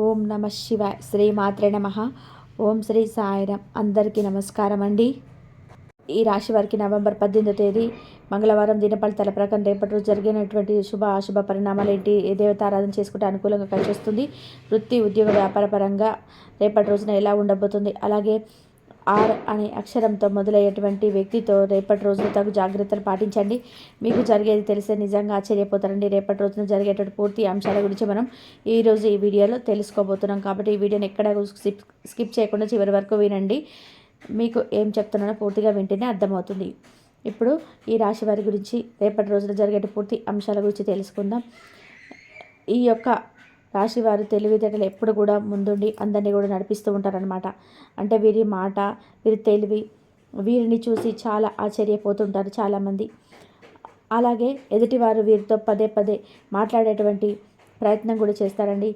ఓం నమ శివాయ. శ్రీ మాత్రే నమ. ఓం శ్రీ సాయిరామ్ అందరికీ నమస్కారం అండి ఈ రాశి వారికి నవంబర్ పద్దెనిమిదో తేదీ మంగళవారం దినఫలితాల ప్రకారం రేపటి రోజు జరిగినటువంటి శుభ అశుభ పరిణామాలు ఏంటి ఏ దేవత ఆరాధన చేసుకుంటే అనుకూలంగా కలిసి వస్తుంది? వృత్తి ఉద్యోగ వ్యాపార పరంగా రేపటి రోజున ఎలా ఉండబోతుంది? అలాగే ఆర్ అనే అక్షరంతో మొదలయ్యేటువంటి వ్యక్తితో రేపటి రోజున తగు జాగ్రత్తలు పాటించండి. మీకు జరిగేది తెలిసే నిజంగా ఆశ్చర్యపోతారండి. రేపటి రోజున జరిగేటువంటి పూర్తి అంశాల గురించి మనం ఈరోజు ఈ వీడియోలో తెలుసుకోబోతున్నాం. కాబట్టి ఈ వీడియోని ఎక్కడ స్కిప్ స్కిప్ చేయకుండా చివరి వరకు వినండి. మీకు ఏం చెప్తున్నానో పూర్తిగా వింటేనే అర్థమవుతుంది. ఇప్పుడు ఈ రాశి వారి గురించి రేపటి రోజున జరిగే పూర్తి అంశాల గురించి తెలుసుకుందాం. ఈ యొక్క రాశివారు తెలివితేటలు ఎప్పుడు కూడా ముందుండి అందరినీ కూడా నడిపిస్తూ ఉంటారనమాట అంటే వీరి మాట వీరి తెలివి వీరిని చూసి చాలా ఆశ్చర్యపోతుంటారు చాలామంది. అలాగే ఎదుటివారు వీరితో పదే పదే మాట్లాడేటువంటి ప్రయత్నం కూడా చేస్తారండి.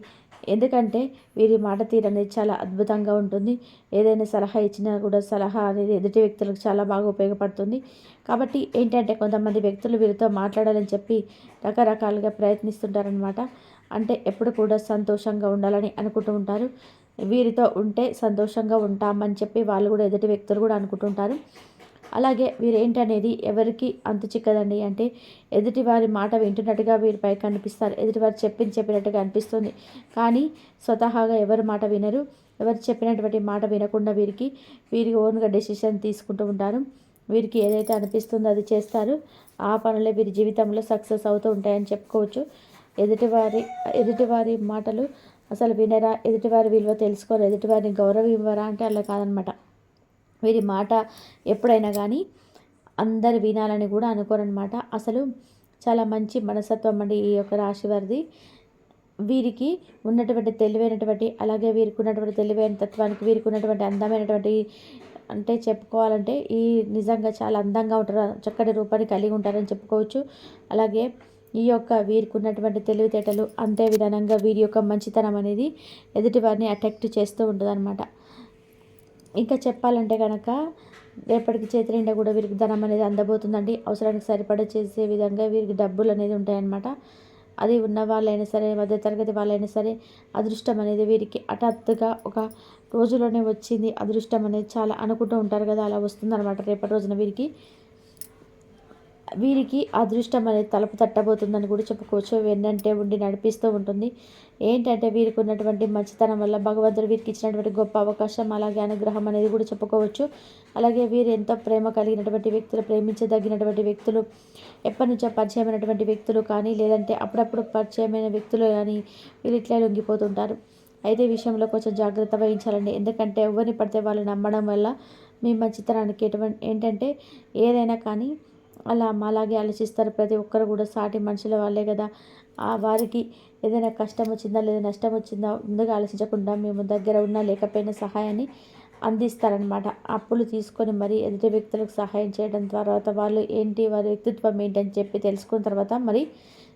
ఎందుకంటే వీరి మాట తీరు అనేది చాలా అద్భుతంగా ఉంటుంది. ఏదైనా సలహా ఇచ్చినా కూడా సలహా అనేది ఎదుటి వ్యక్తులకు చాలా బాగా ఉపయోగపడుతుంది. కాబట్టి ఏంటంటే కొంతమంది వ్యక్తులు వీరితో మాట్లాడాలని చెప్పి రకరకాలుగా ప్రయత్నిస్తుంటారనమాట అంటే ఎప్పుడు కూడా సంతోషంగా ఉండాలని అనుకుంటూ ఉంటారు. వీరితో ఉంటే సంతోషంగా ఉంటామని చెప్పి వాళ్ళు కూడా ఎదుటి వ్యక్తులు కూడా అనుకుంటుంటారు. అలాగే వీరేంటనేది ఎవరికి అంత చిక్కదండి అంటే ఎదుటి వారి మాట వింటున్నట్టుగా వీరిపై కనిపిస్తారు. ఎదుటివారు చెప్పింది చెప్పినట్టుగా అనిపిస్తుంది. కానీ స్వతహాగా ఎవరి మాట వినరు. ఎవరు చెప్పినటువంటి మాట వినకుండా వీరికి వీరికి ఓన్గా డెసిషన్ తీసుకుంటూ ఉంటారు. వీరికి ఏదైతే అనిపిస్తుందో అది చేస్తారు. ఆ పనులే వీరి జీవితంలో సక్సెస్ అవుతూ ఉంటాయని చెప్పుకోవచ్చు. ఎదుటివారి ఎదుటివారి మాటలు అసలు వినరా ఎదుటివారి విలువ తెలుసుకోరు ఎదుటివారిని గౌరవం ఇవ్వరా అంటే అలా కాదనమాట. వీరి మాట ఎప్పుడైనా కానీ అందరు వినాలని కూడా అనుకోరనమాట. అసలు చాలా మంచి మనస్తత్వం అండి ఈ యొక్క రాశి వారిది. వీరికి ఉన్నటువంటి తెలివైనటువంటి అలాగే వీరికి ఉన్నటువంటి తెలివైన తత్వానికి వీరికి ఉన్నటువంటి అందమైనటువంటి అంటే చెప్పుకోవాలంటే ఈ నిజంగా చాలా అందంగా ఉంటారు చక్కటి రూపాన్ని కలిగి ఉంటారని చెప్పుకోవచ్చు. అలాగే ఈ యొక్క వీరికి ఉన్నటువంటి తెలివితేటలు అంతే విధానంగా వీరి యొక్క మంచితనం అనేది ఎదుటివారిని అట్రాక్ట్ చేస్తూ ఉంటుంది అనమాట ఇంకా చెప్పాలంటే కనుక రేపటికి చేతి నిండా కూడా వీరికి ధనం అనేది అందబోతుందండి. అవసరానికి సరిపడా చేసే విధంగా వీరికి డబ్బులు అనేది ఉంటాయన్నమాట. అది ఉన్న వాళ్ళైనా సరే మధ్య తరగతి వాళ్ళైనా సరే అదృష్టం అనేది వీరికి హఠాత్తుగా ఒక రోజులోనే వచ్చింది. అదృష్టం అనేది చాలా అనుకుంటూ ఉంటారు కదా అలా వస్తుందన్నమాట. రేపటి రోజున వీరికి వీరికి అదృష్టం అనేది తలుపు తట్టబోతుందని కూడా చెప్పుకోవచ్చు. వెన్నంటే ఉండి నడిపిస్తూ ఉంటుంది. ఏంటంటే వీరికి ఉన్నటువంటి మంచితనం వల్ల భగవంతుడు వీరికి ఇచ్చినటువంటి గొప్ప అవకాశం అలాగే అనుగ్రహం అనేది కూడా చెప్పుకోవచ్చు. అలాగే వీరు ఎంతో ప్రేమ కలిగినటువంటి వ్యక్తులు ప్రేమించదగినటువంటి వ్యక్తులు ఎప్పటి నుంచో పరిచయమైనటువంటి వ్యక్తులు కానీ లేదంటే అప్పుడప్పుడు పరిచయమైన వ్యక్తులు కానీ వీళ్ళు ఇట్లా లొంగిపోతుంటారు. అయితే విషయంలో కొంచెం జాగ్రత్త వహించాలండి. ఎందుకంటే ఎవరిని పడితే వాళ్ళు నమ్మడం వల్ల మీ మంచితనానికి ఎటువంటి ఏంటంటే ఏదైనా కానీ అలా అలాగే ఆలోచిస్తారు. ప్రతి ఒక్కరు కూడా సాటి మనుషుల వాళ్ళే కదా. ఆ వారికి ఏదైనా కష్టం వచ్చిందా లేదా నష్టం వచ్చిందా ముందుగా ఆలోచించకుండా మేము దగ్గర ఉన్నా లేకపోయినా సహాయాన్ని అందిస్తారనమాట అప్పులు తీసుకొని మరి ఎదుటి వ్యక్తులకు సహాయం చేయడం తర్వాత వాళ్ళు ఏంటి వారి వ్యక్తిత్వం ఏంటని చెప్పి తెలుసుకున్న తర్వాత మరి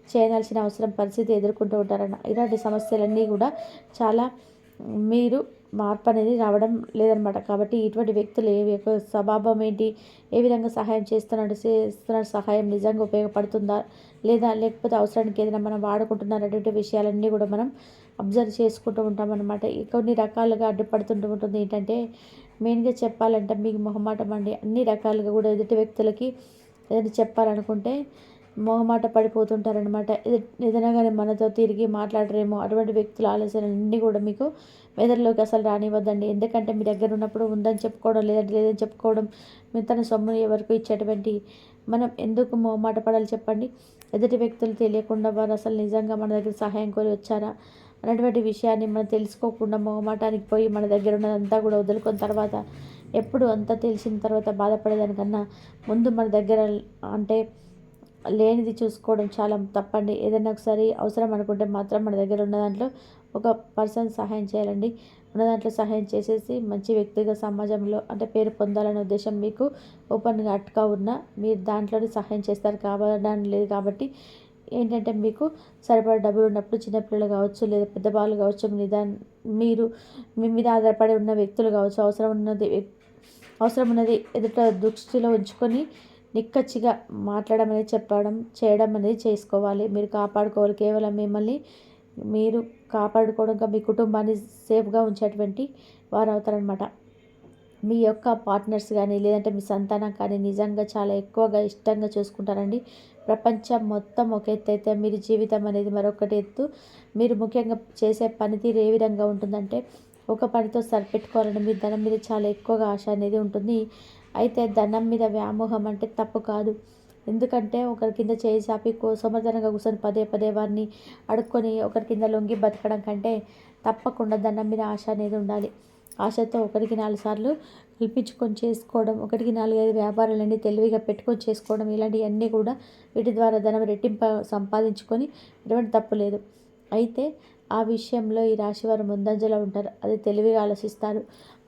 చేయాల్సిన అవసరం పరిస్థితి ఎదుర్కొంటూ ఉంటారన్న. ఇలాంటి సమస్యలన్నీ కూడా చాలా మీరు మార్పు అనేది రావడం లేదనమాట. కాబట్టి ఇటువంటి వ్యక్తులు ఏ యొక్క స్వభావం ఏంటి? ఏ విధంగా సహాయం చేస్తున్నాడు? చేస్తున్నాడు? సహాయం నిజంగా ఉపయోగపడుతుందా? లేదా లేకపోతే అవసరానికి ఏదైనా మనం వాడుకుంటున్నారు అటువంటి విషయాలన్నీ కూడా మనం అబ్జర్వ్ చేసుకుంటూ ఉంటామన్నమాట. కొన్ని రకాలుగా అడ్డుపడుతుంటూ ఉంటుంది. ఏంటంటే మెయిన్గా చెప్పాలంటే మీకు మొహమాటం అండి. అన్ని రకాలుగా కూడా ఎదుటి వ్యక్తులకి ఏదైనా చెప్పాలనుకుంటే మొహమాట పడిపోతుంటారనమాట ఏదైనా కానీ మనతో తిరిగి మాట్లాడరేమో అటువంటి వ్యక్తుల ఆలోచనలన్నీ కూడా మీకు మెదడులోకి అసలు రానివ్వద్దండి. ఎందుకంటే మీ దగ్గర ఉన్నప్పుడు ఉందని చెప్పుకోవడం లేదంటే లేదని చెప్పుకోవడం మీ తన సొమ్ముని ఎవరికి ఇచ్చేటువంటి మనం ఎందుకు మొహమాట పడాలి చెప్పండి? ఎదుటి వ్యక్తులు తెలియకుండా వారు అసలు నిజంగా మన దగ్గర సహాయం కోరి వచ్చారా? అనేటువంటి విషయాన్ని మనం తెలుసుకోకుండా మొహమాటానికి పోయి మన దగ్గర ఉన్నదంతా కూడా వదులుకున్న తర్వాత ఎప్పుడు అంతా తెలిసిన తర్వాత బాధపడేదానికన్నా ముందు మన దగ్గర అంటే లేనిది చూసుకోవడం చాలా తప్పండి. ఏదైనా ఒకసారి అవసరం అనుకుంటే మాత్రం మన దగ్గర ఉన్న దాంట్లో ఒక పర్సన్ సహాయం చేయాలండి. ఉన్న దాంట్లో సహాయం చేసేసి మంచి వ్యక్తిగా సమాజంలో అంటే పేరు పొందాలనే ఉద్దేశం మీకు. ఓపెన్గా అట్కా ఉన్న మీరు దాంట్లోనే సహాయం చేస్తారు కావడం లేదు కాబట్టి ఏంటంటే మీకు సరిపడా డబ్బులు ఉన్నప్పుడు చిన్నపిల్లలు కావచ్చు లేదా పెద్దవాళ్ళు కావచ్చు మీ మీరు మీ మీద ఆధారపడి ఉన్న వ్యక్తులు కావచ్చు అవసరం ఉన్నది అవసరం ఉన్నది ఎదుట దృష్టిలో ఉంచుకొని నిక్కచ్చిగా మాట్లాడడం అనేది చెప్పడం చేయడం అనేది చేసుకోవాలి. మీరు కాపాడుకోవాలి. కేవలం మిమ్మల్ని మీరు కాపాడుకోవడంగా మీ కుటుంబాన్ని సేఫ్గా ఉంచేటువంటి వారు అవుతారనమాట మీ యొక్క పార్ట్నర్స్ కానీ లేదంటే మీ సంతానం కానీ నిజంగా చాలా ఎక్కువగా ఇష్టంగా చూసుకుంటారండి. ప్రపంచం మొత్తం ఒక ఎత్తు అయితే మీరు జీవితం అనేది మరొకటి ఎత్తు. మీరు ముఖ్యంగా చేసే పనితీరు ఏ విధంగా ఉంటుందంటే ఒక పనితో సరిపెట్టుకోవాలని మీ ధనం మీద చాలా ఎక్కువగా ఆశ అనేది ఉంటుంది. అయితే ధనం మీద వ్యామోహం అంటే తప్పు కాదు. ఎందుకంటే ఒకరి కింద చేయి చాపి సమర్థనంగా కూర్చొని పదే పదే వారిని అడుక్కొని ఒకరి కింద లొంగి బతకడం కంటే తప్పకుండా ధనం మీద ఆశ అనేది ఉండాలి. ఆశతో ఒకరికి నాలుగు సార్లు కల్పించుకొని చేసుకోవడం ఒకటికి నాలుగైదు వ్యాపారాలన్నీ తెలివిగా పెట్టుకొని చేసుకోవడం ఇలాంటివన్నీ కూడా వీటి ద్వారా ధనం రెట్టింప సంపాదించుకొని ఎటువంటి తప్పు లేదు. అయితే ఆ విషయంలో ఈ రాశి వారు ముందంజలో ఉంటారు. అది తెలివిగా ఆలోచిస్తారు.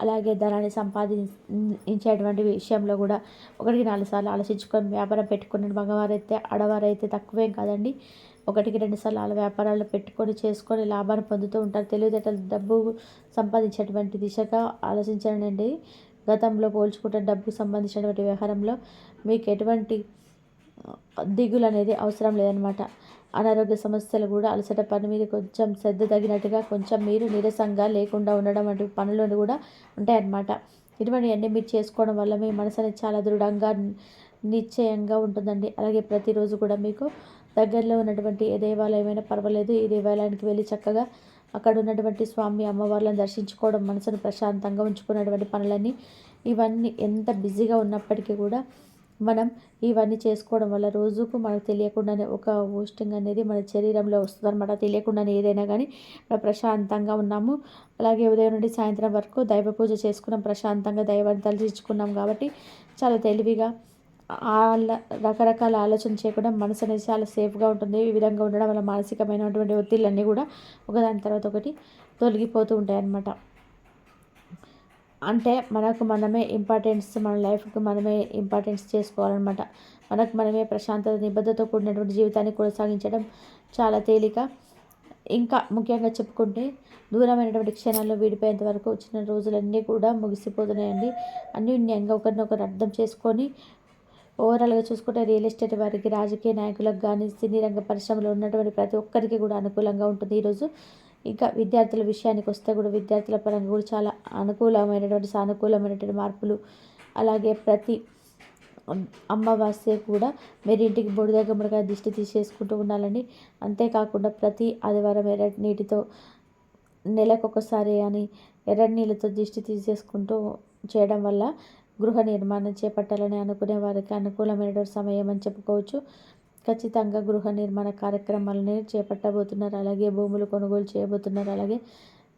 అలాగే ధనాన్ని సంపాదించేటువంటి విషయంలో కూడా ఒకటికి నాలుగు సార్లు ఆలోచించుకొని వ్యాపారం పెట్టుకుని మగవారైతే ఆడవారైతే తక్కువేం కాదండి. ఒకటికి రెండు సార్లు వాళ్ళ వ్యాపారాలు పెట్టుకొని చేసుకొని లాభాన్ని పొందుతూ ఉంటారు. తెలివితేటలు డబ్బు సంపాదించేటువంటి దిశగా ఆలోచించండి గతంలో పోల్చుకుంటే డబ్బుకు సంబంధించినటువంటి వ్యవహారంలో మీకు ఎటువంటి దిగులు అనేది అవసరం లేదనమాట అనారోగ్య సమస్యలు కూడా అలసట పని మీద కొంచెం శ్రద్ధ తగినట్టుగా కొంచెం మీరు నీరసంగా లేకుండా ఉండడం వంటి పనులు కూడా ఉంటాయన్నమాట. ఇటువంటివన్నీ మీరు చేసుకోవడం వల్ల మీ మనసు అనేది చాలా దృఢంగా నిశ్చయంగా ఉంటుందండి. అలాగే ప్రతిరోజు కూడా మీకు దగ్గరలో ఉన్నటువంటి ఏ దేవాలయమైనా పర్వాలేదు. ఈ దేవాలయానికి వెళ్ళి చక్కగా అక్కడ ఉన్నటువంటి స్వామి అమ్మవార్లను దర్శించుకోవడం మనసును ప్రశాంతంగా ఉంచుకున్నటువంటి పనులన్నీ ఇవన్నీ ఎంత బిజీగా ఉన్నప్పటికీ కూడా మనం ఇవన్నీ చేసుకోవడం వల్ల రోజుకు మనకు తెలియకుండానే ఒక ఓస్టింగ్ అనేది మన శరీరంలో వస్తుంది అనమాట తెలియకుండానే ఏదైనా కానీ మనం ప్రశాంతంగా ఉన్నాము. అలాగే ఉదయం నుండి సాయంత్రం వరకు దైవ పూజ చేసుకున్నాం. ప్రశాంతంగా దైవాన్ని తలచించుకున్నాం కాబట్టి చాలా తెలివిగా రకరకాల ఆలోచన చేయకుండా మనసు అనేది చాలా సేఫ్గా ఉంటుంది. ఈ విధంగా ఉండడం వల్ల మానసికమైనటువంటి ఒత్తిళ్ళన్నీ కూడా ఒకదాని తర్వాత ఒకటి తొలగిపోతూ ఉంటాయి అన్నమాట అంటే మనకు మనమే ఇంపార్టెన్స్ మన లైఫ్కి మనమే ఇంపార్టెన్స్ చేసుకోవాలన్నమాట. మనకు మనమే ప్రశాంతత నిబద్ధతో కూడినటువంటి జీవితాన్ని కొనసాగించడం చాలా తేలిక. ఇంకా ముఖ్యంగా చెప్పుకుంటే దూరమైనటువంటి క్షణాల్లో విడిపోయేంత వరకు వచ్చిన రోజులన్నీ కూడా ముగిసిపోతున్నాయండి. అన్యోన్యంగా ఒకరినొకరు అర్థం చేసుకొని ఓవరాల్గా చూసుకుంటే రియల్ ఎస్టేట్ వారికి రాజకీయ నాయకులకు కానీ సినీ రంగ పరిశ్రమలో ఉన్నటువంటి ప్రతి ఒక్కరికి కూడా అనుకూలంగా ఉంటుంది ఈరోజు. ఇంకా విద్యార్థుల విషయానికి వస్తే కూడా విద్యార్థుల పరంగా కూడా చాలా అనుకూలమైనటువంటి సానుకూలమైనటువంటి మార్పులు. అలాగే ప్రతి అమావాస్య కూడా మీరు ఇంటికి బొడిద గుమ్మడికాయ దిష్టి తీసేసుకుంటూ ఉండాలని. అంతేకాకుండా ప్రతి ఆదివారం ఎర్రటి నీటితో నెలకొకసారి అని ఎర్రటి నీళ్ళతో దిష్టి తీసేసుకుంటూ చేయడం వల్ల గృహ నిర్మాణం చేపట్టాలని అనుకునే వారికి అనుకూలమైనటువంటి సమయం అని చెప్పుకోవచ్చు. ఖచ్చితంగా గృహ నిర్మాణ కార్యక్రమాలని చేపట్టబోతున్నారు. అలాగే భూములు కొనుగోలు చేయబోతున్నారు. అలాగే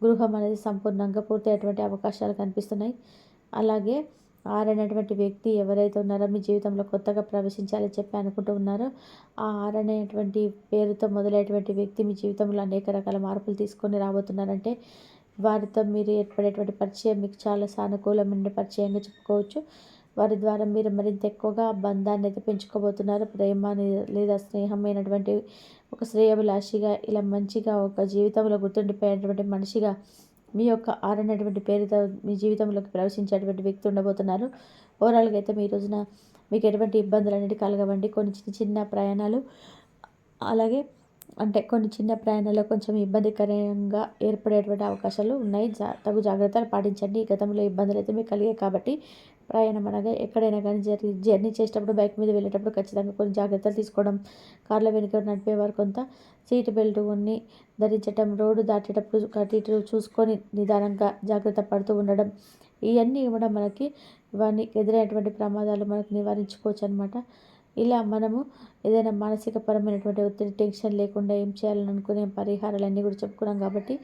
గృహం అనేది సంపూర్ణంగా పూర్తయ్యేటువంటి అవకాశాలు కనిపిస్తున్నాయి. అలాగే ఆరనేటువంటి వ్యక్తి ఎవరైతే ఉన్నారో మీ జీవితంలో కొత్తగా ప్రవేశించాలని చెప్పి అనుకుంటూ ఉన్నారో ఆ ఆరనేటువంటి పేరుతో మొదలైనటువంటి వ్యక్తి మీ జీవితంలో అనేక రకాల మార్పులు తీసుకొని రాబోతున్నారంటే వారితో మీరు ఏర్పడేటువంటి పరిచయం మీకు చాలా సానుకూలమైన పరిచయంగా చెప్పుకోవచ్చు. వారి ద్వారా మీరు మరింత ఎక్కువగా బంధాన్ని అయితే పెంచుకోబోతున్నారు. ప్రేమ లేదా స్నేహమైనటువంటి ఒక శ్రేయభిలాషిగా ఇలా మంచిగా ఒక జీవితంలో గుర్తుండిపోయేటువంటి మనిషిగా మీ యొక్క ఆరనటువంటి పేరుతో మీ జీవితంలోకి ప్రవేశించేటువంటి వ్యక్తి ఉండబోతున్నారు. ఓవరాల్గా అయితే మీ రోజున మీకు ఎటువంటి ఇబ్బందులు అనేవి కలగవండి. కొన్ని చిన్న చిన్న ప్రయాణాలు అలాగే అంటే కొన్ని చిన్న ప్రయాణాల్లో కొంచెం ఇబ్బందికరంగా ఏర్పడేటువంటి అవకాశాలు ఉన్నాయి. జా తగు జాగ్రత్తలు పాటించండి. ఈ గతంలో ఇబ్బందులు అయితే మీకు కలిగాయి కాబట్టి ప్రయాణం అనగా ఎక్కడైనా కానీ జర్నీ జర్నీ చేసేటప్పుడు బైక్ మీద వెళ్ళేటప్పుడు ఖచ్చితంగా కొన్ని జాగ్రత్తలు తీసుకోవడం కార్ల వెనుక నడిపేవారు కొంత సీట్ బెల్ట్ ఉన్ని ధరించడం రోడ్డు దాటేటప్పుడు కట్టి చూసుకొని నిదానంగా జాగ్రత్త పడుతూ ఉండడం ఇవన్నీ కూడా మనకి ఇవన్నీ ఎదురైనటువంటి ప్రమాదాలు మనకు నివారించుకోవచ్చు అనమాట ఇలా మనము ఏదైనా మానసిక పరమైనటువంటి ఒత్తిడి టెన్షన్ లేకుండా ఏం చేయాలని అనుకునే పరిహారాలన్నీ కూడా చెప్పుకున్నాం కాబట్టి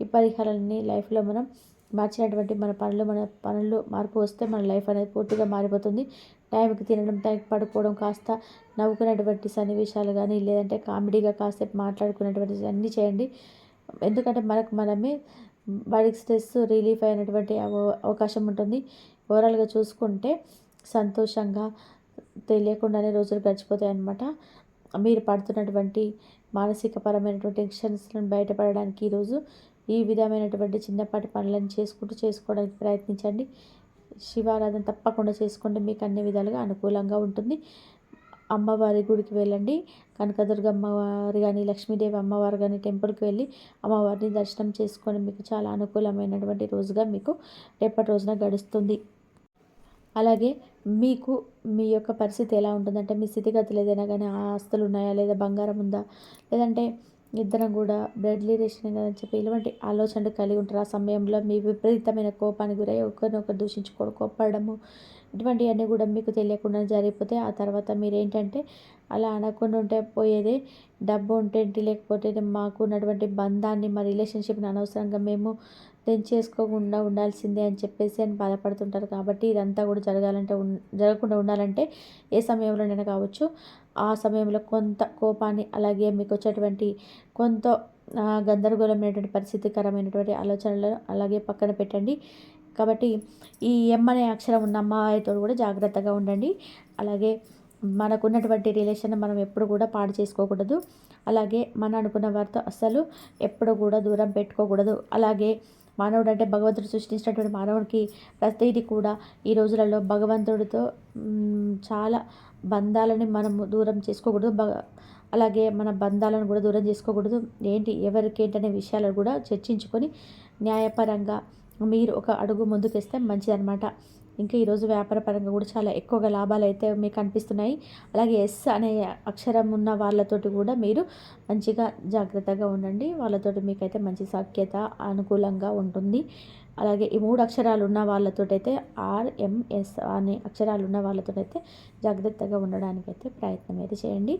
ఈ పరిహారాలన్నీ లైఫ్లో మనం మార్చినటువంటి మన పనులు మన పనులు మార్పు వస్తే మన లైఫ్ అనేది పూర్తిగా మారిపోతుంది. టైంకి తినడం టైంకి పడుకోవడం కాస్త నవ్వుకునేటువంటి సన్నివేశాలు కానీ లేదంటే కామెడీగా కాసేపు మాట్లాడుకునేటువంటి అన్నీ చేయండి. ఎందుకంటే మనకు మనమే బాడీకి స్ట్రెస్ రిలీఫ్ అయినటువంటి అవకాశం ఉంటుంది. ఓవరాల్గా చూసుకుంటే సంతోషంగా తెలియకుండానే రోజులు గడిచిపోతాయి అన్నమాట. మీరు పడుతున్నటువంటి మానసిక పరమైనటువంటి టెన్షన్స్లను బయటపడడానికి ఈరోజు ఈ విధమైనటువంటి చిన్నపాటి పనులను చేసుకుంటూ చేసుకోవడానికి ప్రయత్నించండి. శివారాధన తప్పకుండా చేసుకోండి. మీకు అన్ని విధాలుగా అనుకూలంగా ఉంటుంది. అమ్మవారి గుడికి వెళ్ళండి. కనకదుర్గ అమ్మవారు కానీ లక్ష్మీదేవి అమ్మవారు కానీ టెంపుల్కి వెళ్ళి అమ్మవారిని దర్శనం చేసుకొని మీకు చాలా అనుకూలమైనటువంటి రోజుగా మీకు రేపటి రోజున గడుస్తుంది. అలాగే మీకు మీ యొక్క పరిస్థితి ఎలా ఉంటుందంటే మీ స్థితిగతులు ఏదైనా కానీ ఆస్తులు ఉన్నాయా లేదా బంగారం ఉందా? లేదంటే ఇద్దరం కూడా బ్లడ్ రిలేషన్ అని చెప్పి ఇలాంటి ఆలోచనలు కలిగి ఉంటారు. ఆ సమయంలో మీ విపరీతమైన కోపానికి గురై ఒకరినొకరు దూషించుకోవడం కోప్పడము ఇటువంటివన్నీ కూడా మీకు తెలియకుండా జరిగిపోతే ఆ తర్వాత మీరు ఏంటంటే అలా అనకుండా ఉంటే పోయేదే డబ్బు ఉంటేంటి లేకపోతే మాకు ఉన్నటువంటి బంధాన్ని మా రిలేషన్షిప్ని అనవసరంగా మేము తెంచేసుకోకుండా ఉండాల్సిందే అని చెప్పేసి అని బాధపడుతుంటారు. కాబట్టి ఇదంతా కూడా జరగాలంటే జరగకుండా ఉండాలంటే ఏ సమయంలోనైనా కావచ్చు. ఆ సమయంలో కొంత కోపాన్ని అలాగే మీకు వచ్చేటువంటి కొంత గందరగోళమైనటువంటి పరిస్థితికరమైనటువంటి ఆలోచనలను అలాగే పక్కన పెట్టండి. కాబట్టి ఈ ఎం అనే అక్షరం ఉన్న అమ్మాయితో కూడా జాగ్రత్తగా ఉండండి. అలాగే మనకున్నటువంటి రిలేషన్ మనం ఎప్పుడు కూడా పాడు చేసుకోకూడదు. అలాగే మనం అనుకున్న వారితో అస్సలు ఎప్పుడు కూడా దూరం పెట్టుకోకూడదు. అలాగే మానవుడు అంటే భగవంతుడు సృష్టించినటువంటి మానవుడికి ప్రతిదీ కూడా ఈ రోజులలో భగవంతుడితో చాలా బంధాలని మనము దూరం చేసుకోకూడదు. బ అలాగే మన బంధాలను కూడా దూరం చేసుకోకూడదు. ఏంటి? ఎవరికి ఏంటనే విషయాలను కూడా చర్చించుకొని న్యాయపరంగా మీరు ఒక అడుగు ముందుకేస్తే మంచిదన్నమాట. ఇంకా ఈరోజు వ్యాపార పరంగా కూడా చాలా ఎక్కువగా లాభాలు అయితే మీకు అనిపిస్తున్నాయి. అలాగే ఎస్ అనే అక్షరం ఉన్న వాళ్ళతోటి కూడా మీరు మంచిగా జాగ్రత్తగా ఉండండి. వాళ్ళతోటి మీకైతే మంచి సాఖ్యత అనుకూలంగా ఉంటుంది. అలాగే ఈ మూడు అక్షరాలు ఉన్న వాళ్ళతోటైతే ఆర్ఎంఎస్ అనే అక్షరాలు ఉన్న వాళ్ళతోటైతే జాగ్రత్తగా ఉండడానికైతే ప్రయత్నం అయితే చేయండి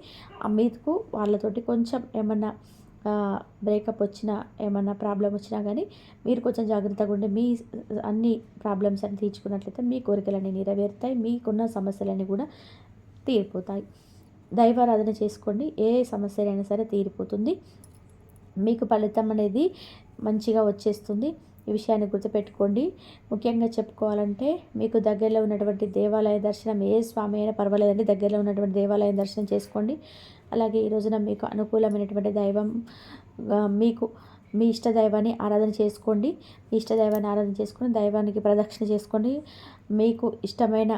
మీకు వాళ్ళతోటి కొంచెం ఏమన్నా బ్రేకప్ వచ్చినా ఏమన్నా ప్రాబ్లం వచ్చినా కానీ మీరు కొంచెం జాగ్రత్తగా ఉండి మీ అన్ని ప్రాబ్లమ్స్ అన్ని తీర్చుకున్నట్లయితే మీ కోరికలన్నీ నెరవేరుతాయి మీకున్న సమస్యలన్నీ కూడా తీరిపోతాయి. దైవారాధన చేసుకోండి ఏ సమస్యలైనా సరే తీరిపోతుంది. మీకు ఫలితం అనేది మంచిగా వచ్చేస్తుంది. ఈ విషయాన్ని గుర్తుపెట్టుకోండి. ముఖ్యంగా చెప్పుకోవాలంటే మీకు దగ్గరలో ఉన్నటువంటి దేవాలయ దర్శనం ఏ స్వామి అయినా పర్వాలేదండి. దగ్గరలో ఉన్నటువంటి దేవాలయం దర్శనం చేసుకోండి. అలాగే ఈ రోజున మీకు అనుకూలమైనటువంటి దైవం మీకు మీ ఇష్ట దైవాన్ని ఆరాధన చేసుకోండి. మీ ఇష్ట దైవాన్ని ఆరాధన చేసుకొని దైవానికి ప్రదక్షిణ చేసుకోండి. మీకు ఇష్టమైన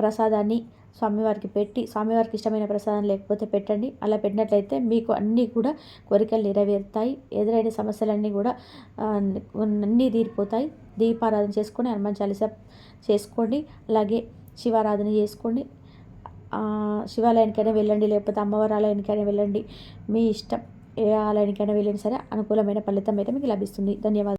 ప్రసాదాన్ని స్వామివారికి పెట్టి స్వామివారికి ఇష్టమైన ప్రసాదం లేకపోతే పెట్టండి. అలా పెట్టినట్లయితే మీకు అన్నీ కూడా కోరికలు నెరవేరుతాయి. ఎదురైన సమస్యలన్నీ కూడా అన్నీ తీరిపోతాయి. దీపారాధన చేసుకొని హనుమాన్ చాలీస చేసుకోండి. అలాగే శివారాధన చేసుకోండి. శివాలయానికైనా వెళ్ళండి. లేకపోతే అమ్మవారి ఆలయానికైనా వెళ్ళండి. మీ ఇష్టం ఏ ఆలయానికైనా వెళ్ళండి సరే అనుకూలమైన ఫలితం అయితే మీకు లభిస్తుంది. ధన్యవాదాలు.